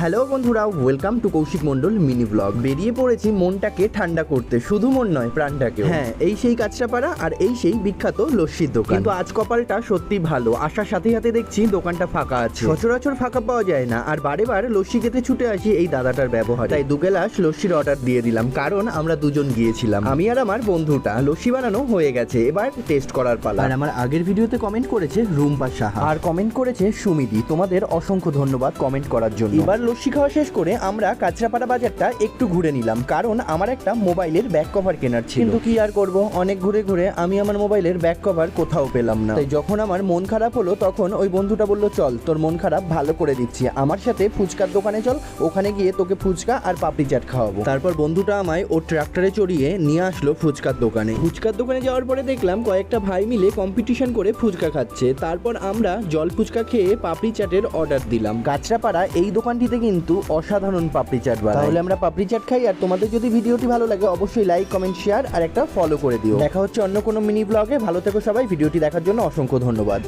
Hello বন্ধুরা welcome to Koushik Mondal mini blog বেরিয়ে পড়েছি মনটাকে ঠান্ডা করতে শুধু মন নয় প্রাণটাকে হ্যাঁ এই সেই কাঁচরাপাড়া আর এই সেই বিখ্যাত লস্যির দোকান। কিন্তু আজ কপালটা সত্যি ভালো আসার সাথে সাথে দেখছি দোকানটা ফাঁকা আছে। সচরাচর ফাঁকা পাওয়া যায় না আর বারে বার লস্যি খেতে ছুটে আসি এই দাদাটার ব্যবহার। তাই দু গ্লাস লস্যির অর্ডার দিয়ে দিলাম কারণ আমরা দুজন গিয়েছিলাম। আমি আর আমার বন্ধুটা লস্যি বানানো হয়ে গেছে এবার টেস্ট করার পালা। আর আমার আগের ভিডিওতে কমেন্ট করেছে রুম্পা সাহা। আর কমেন্ট করেছে সুমিদি তোমাদের অসংখ্য ধন্যবাদ কমেন্ট করার জন্য। এবার লস্যি খাওয়া শেষ করে আমরা কাঁচরাপাড়া বাজারটা একটু ঘুরে নিলাম কারণ আমার একটা মোবাইলের ব্যাক কভার কেনার ছিল। কিন্তু কি আর করব? অনেক ঘুরে ঘুরে আমি আমার মোবাইলের ব্যাক কভার কোথাও পেলাম না। তাই যখন আমার মন খারাপ হলো তখন ওই বন্ধুটা বলল চল তোর মন খারাপ ভালো করে দিচ্ছি। আমার সাথে ফুচকার দোকানে চল ওখানে গিয়ে তোকে ফুচকা আর পাপড়ি চাট খাওয়াবো। তারপর বন্ধুটা আমায় ওর ট্রাক্টরে চড়িয়ে নিয়ে আসলো ফুচকার দোকানে। ফুচকার দোকানে যাওয়ার পরে দেখলাম কয়েকটা ভাই মিলে কম্পিটিশন করে ফুচকা খাচ্ছে। তারপর আমরা জল ফুচকা খেয়ে পাপড়ি চাটের অর্ডার দিলাম। গাছরাপাড়া এই দোকানটিতে কিন্তু অসাধারণ পাপড়ি চাট বানাই। তাহলে আমরা পাপড়ি চাট খাই আর তোমাদের যদি ভিডিওটি ভালো লাগে অবশ্যই লাইক কমেন্ট শেয়ার আর একটা ফলো করে দিও। দেখা হচ্ছে অন্য কোনো মিনি ব্লগে ভালো থেকো সবাই ভিডিওটি দেখার জন্য অসংখ্য ধন্যবাদ।